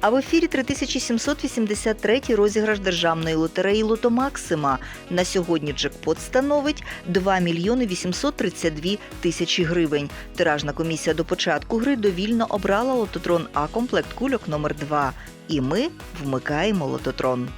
А в ефірі 3783 розіграш державної лотереї Лото Максима. На сьогодні джекпот становить 2 мільйони 832 тисячі гривень. Тиражна комісія до початку гри довільно обрала лототрон А комплект кульок номер 2 І ми вмикаємо лототрон.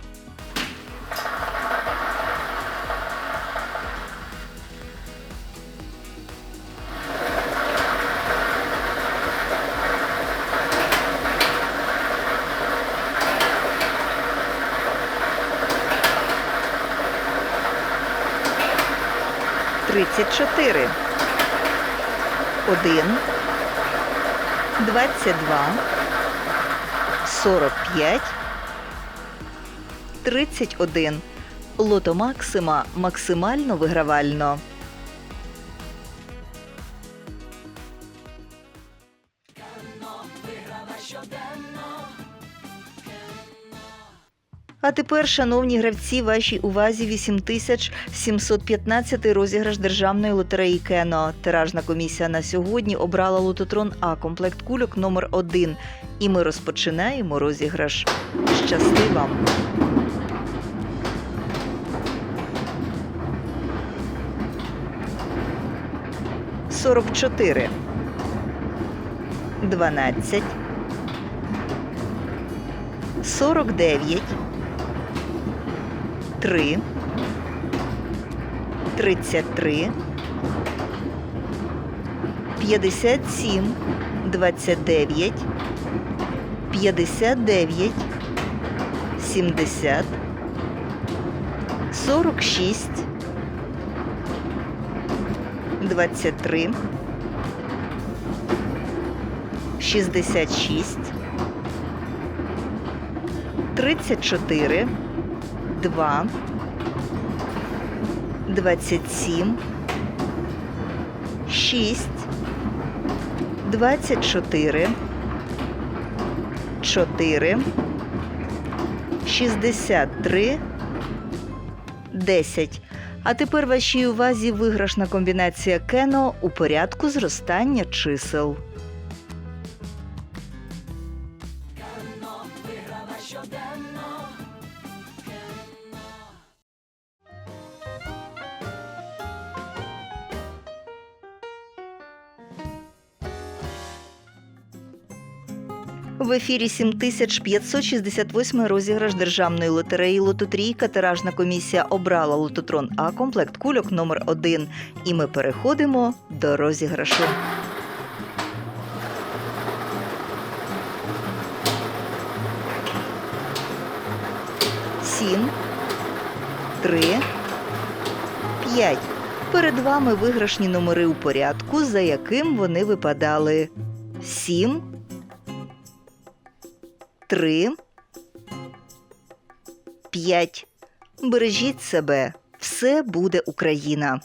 Тридцять чотири. Один. Двадцять два. Сорок п'ять. Тридцять один. Лото Максима максимально вигравально. А тепер, шановні гравці, вашій увазі 8715 розіграш державної лотереї Кено. Тиражна комісія на сьогодні обрала лототрон А комплект кульок номер 1 І ми розпочинаємо розіграш. Щасти вам! Сорок чотири. Дванадцять. Сорок дев'ять. Три. Тридцять три. П'ятдесят сім. Двадцять дев'ять. П'ятдесят дев'ять. Сімдесят. Сорок шість. Двадцять три. Шістдесят шість. Тридцять чотири. 2, 27, 6, 24, 4, 63, 10. А тепер вашій увазі виграшна комбінація Кено у порядку зростання чисел. В ефірі 7568 розіграш державної лотереї Лототрійка. Тиражна комісія обрала лототрон А комплект кульок номер 1 І ми переходимо до розіграшу. Сім, три, п'ять. Перед вами виграшні номери у порядку, за яким вони випадали. Сім. Три. П'ять. Бережіть себе. Все буде Україна.